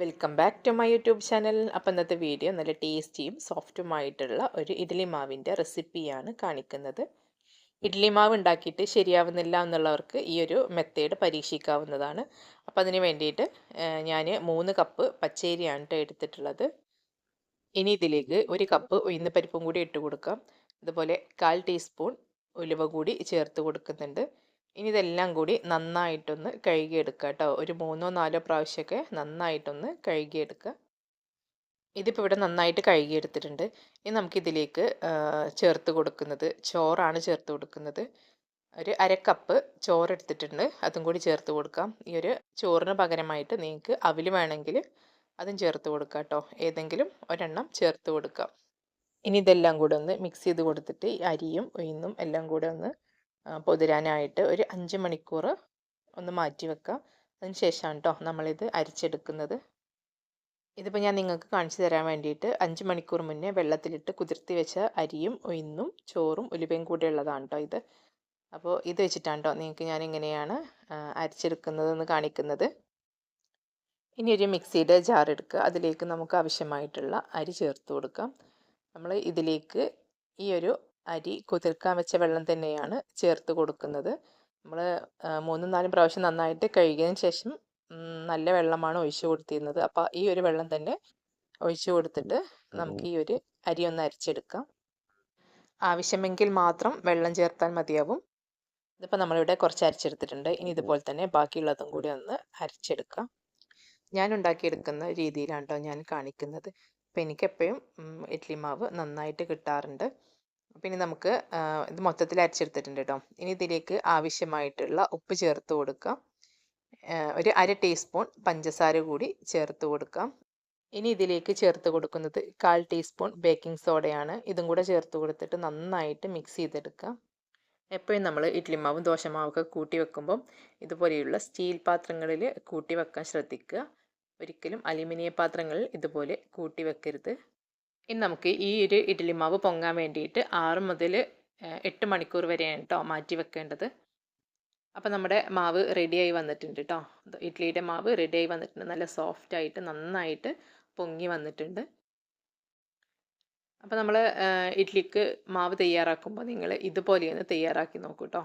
Welcome back to my YouTube channel അപ്പോൾ ഇന്നത്തെ video നല്ല ടേസ്റ്റിയും സോഫ്റ്റുമായിട്ടുള്ള ഒരു ഇഡ്ഡലി മാവിന്റെ റെസിപ്പിയാണ് കാണിക്കുന്നത്. ഇഡ്ഡലി മാവ് ഉണ്ടാക്കിയിട്ട് ശരിയാവുന്നില്ല എന്നുള്ളവർക്ക് ഈ ഒരു മെത്തേഡ് പരീക്ഷിക്കാവുന്നതാണ്. അപ്പോൾ അതിന് വേണ്ടിയിട്ട് ഞാൻ മൂന്ന് കപ്പ് പച്ചേരിയാണ് കേട്ടോ എടുത്തിട്ടുള്ളത്. ഇനി ഇതിലേക്ക് ഒരു കപ്പ് ഉഴുന്ന് പരിപ്പും കൂടി ഇട്ട് കൊടുക്കാം. അതുപോലെ കാൽ ടീസ്പൂൺ ഉലുവ കൂടി ചേർത്ത് കൊടുക്കുന്നുണ്ട്. ഇനി ഇതെല്ലാം കൂടി നന്നായിട്ടൊന്ന് കഴുകിയെടുക്കുക കേട്ടോ. ഒരു മൂന്നോ നാലോ പ്രാവശ്യമൊക്കെ നന്നായിട്ടൊന്ന് കഴുകിയെടുക്കുക. ഇതിപ്പോൾ ഇവിടെ നന്നായിട്ട് കഴുകിയെടുത്തിട്ടുണ്ട്. ഇനി നമുക്കിതിലേക്ക് ചേർത്ത് കൊടുക്കുന്നത് ചോറാണ് ചേർത്ത് കൊടുക്കുന്നത്. ഒരു അര കപ്പ് ചോറ് എടുത്തിട്ടുണ്ട് അതും കൂടി ചേർത്ത് കൊടുക്കാം. ഈ ഒരു ചോറിന് പകരമായിട്ട് നിങ്ങൾക്ക് അവിൽ വേണമെങ്കിൽ അതും ചേർത്ത് കൊടുക്കുക കേട്ടോ. ഏതെങ്കിലും ഒരെണ്ണം ചേർത്ത് കൊടുക്കാം. ഇനി ഇതെല്ലാം കൂടെ ഒന്ന് മിക്സ് ചെയ്ത് കൊടുത്തിട്ട് അരിയും ഉഴുന്നും എല്ലാം കൂടെ ഒന്ന് പൊതിരാനായിട്ട് ഒരു അഞ്ച് മണിക്കൂർ ഒന്ന് മാറ്റി വെക്കാം. അതിന് ശേഷമാണ് കേട്ടോ നമ്മളിത് അരിച്ചെടുക്കുന്നത്. ഇതിപ്പോൾ ഞാൻ നിങ്ങൾക്ക് കാണിച്ചു തരാൻ വേണ്ടിയിട്ട് അഞ്ച് മണിക്കൂർ മുന്നേ വെള്ളത്തിലിട്ട് കുതിർത്തി വെച്ച അരിയും ഉഴുന്നും ചോറും ഉലുവയും കൂടെ ഉള്ളതാണ് കേട്ടോ ഇത്. അപ്പോൾ ഇത് വെച്ചിട്ടാണ് കേട്ടോ നിങ്ങൾക്ക് ഞാൻ എങ്ങനെയാണ് അരിച്ചെടുക്കുന്നതെന്ന് കാണിക്കുന്നത്. ഇനി ഒരു മിക്സിയുടെ ജാർ എടുക്കുക. അതിലേക്ക് നമുക്ക് ആവശ്യമായിട്ടുള്ള അരി ചേർത്ത് കൊടുക്കാം. നമ്മൾ ഇതിലേക്ക് ഈ ഒരു അരി കുതിർക്കാൻ വെച്ച വെള്ളം തന്നെയാണ് ചേർത്ത് കൊടുക്കുന്നത്. നമ്മൾ മൂന്നും നാലും പ്രാവശ്യം നന്നായിട്ട് കഴുകിയതിന് ശേഷം നല്ല വെള്ളമാണ് ഒഴിച്ചു കൊടുത്തിരുന്നത്. അപ്പോൾ ഈ ഒരു വെള്ളം തന്നെ ഒഴിച്ചു കൊടുത്തിട്ട് നമുക്ക് ഈ ഒരു അരി ഒന്ന് അരിച്ചെടുക്കാം. ആവശ്യമെങ്കിൽ മാത്രം വെള്ളം ചേർത്താൽ മതിയാവും. ഇതിപ്പോൾ നമ്മളിവിടെ കുറച്ച് അരിച്ചെടുത്തിട്ടുണ്ട്. ഇനി ഇതുപോലെ തന്നെ ബാക്കിയുള്ളതും കൂടി ഒന്ന് അരച്ചെടുക്കാം. ഞാൻ ഉണ്ടാക്കിയെടുക്കുന്ന രീതിയിലാണ് കേട്ടോ ഞാൻ കാണിക്കുന്നത്. അപ്പോൾ എനിക്കെപ്പോഴും ഇഡ്ഡലി മാവ് നന്നായിട്ട് കിട്ടാറുണ്ട്. പിന്നെ നമുക്ക് ഇത് മൊത്തത്തിൽ അരച്ചെടുത്തിട്ടുണ്ട് കേട്ടോ. ഇനി ഇതിലേക്ക് ആവശ്യമായിട്ടുള്ള ഉപ്പ് ചേർത്ത് കൊടുക്കാം. ഒരു അര ടീസ്പൂൺ പഞ്ചസാര കൂടി ചേർത്ത് കൊടുക്കാം. ഇനി ഇതിലേക്ക് ചേർത്ത് കൊടുക്കുന്നത് കാൽ ടീസ്പൂൺ ബേക്കിംഗ് സോഡയാണ്. ഇതും കൂടെ ചേർത്ത് കൊടുത്തിട്ട് നന്നായിട്ട് മിക്സ് ചെയ്തെടുക്കാം എപ്പോഴും നമ്മൾ ഇഡ്ഡലി മാവും ദോശമാവൊക്കെ കൂട്ടി വെക്കുമ്പം ഇതുപോലെയുള്ള സ്റ്റീൽ പാത്രങ്ങളിൽ കൂട്ടി വെക്കാൻ ശ്രദ്ധിക്കുക. ഒരിക്കലും അലുമിനിയം പാത്രങ്ങളിൽ ഇതുപോലെ കൂട്ടി വെക്കരുത്. ഇനി നമുക്ക് ഈ ഒരു ഇഡ്ഡലി മാവ് പൊങ്ങാൻ വേണ്ടിയിട്ട് ആറ് മുതൽ എട്ട് മണിക്കൂർ വരെയാണ് കേട്ടോ മാറ്റി വെക്കേണ്ടത്. അപ്പോൾ നമ്മുടെ മാവ് റെഡിയായി വന്നിട്ടുണ്ട് കേട്ടോ ഇഡ്ഡലിയുടെ മാവ് റെഡിയായി വന്നിട്ടുണ്ട്. നല്ല സോഫ്റ്റ് ആയിട്ട് നന്നായിട്ട് പൊങ്ങി വന്നിട്ടുണ്ട്. അപ്പോൾ നമ്മൾ ഇഡ്ഡലിക്ക് മാവ് തയ്യാറാക്കുമ്പോൾ നിങ്ങൾ ഇതുപോലെയൊന്ന് തയ്യാറാക്കി നോക്കൂ കേട്ടോ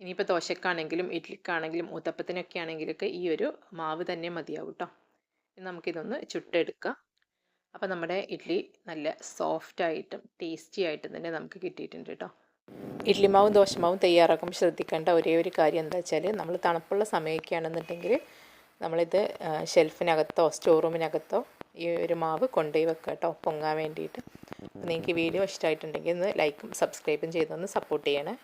ഇനിയിപ്പോൾ ദോശക്കാണെങ്കിലും ഇഡ്ഡലിക്കാണെങ്കിലും ഊത്തപ്പത്തിനൊക്കെ ആണെങ്കിലൊക്കെ ഈ ഒരു മാവ് തന്നെ മതിയാവും കേട്ടോ നമുക്കിതൊന്ന് ചുട്ടെടുക്കാം. അപ്പോൾ നമ്മുടെ ഇഡ്ഡലി നല്ല സോഫ്റ്റ് ആയിട്ടും ടേസ്റ്റി ആയിട്ടും തന്നെ നമുക്ക് കിട്ടിയിട്ടുണ്ട് കേട്ടോ ഇഡ്ഡലി മാവും ദോശമാവും തയ്യാറാക്കുമ്പോൾ ശ്രദ്ധിക്കേണ്ട ഒരേ ഒരു കാര്യം എന്താ വെച്ചാൽ നമ്മൾ തണുപ്പുള്ള സമയമൊക്കെയാണെന്നുണ്ടെങ്കിൽ നമ്മളിത് ഷെൽഫിനകത്തോ സ്റ്റോർ റൂമിനകത്തോ ഈ ഒരു മാവ് കൊണ്ടുപോയി വെക്കുക കേട്ടോ പൊങ്ങാൻ വേണ്ടിയിട്ട്. നിങ്ങൾക്ക് വീഡിയോ ഇഷ്ടമായിട്ടുണ്ടെങ്കിൽ ഒന്ന് ലൈക്കും സബ്സ്ക്രൈബും ചെയ്തൊന്ന് സപ്പോർട്ട് ചെയ്യണേ.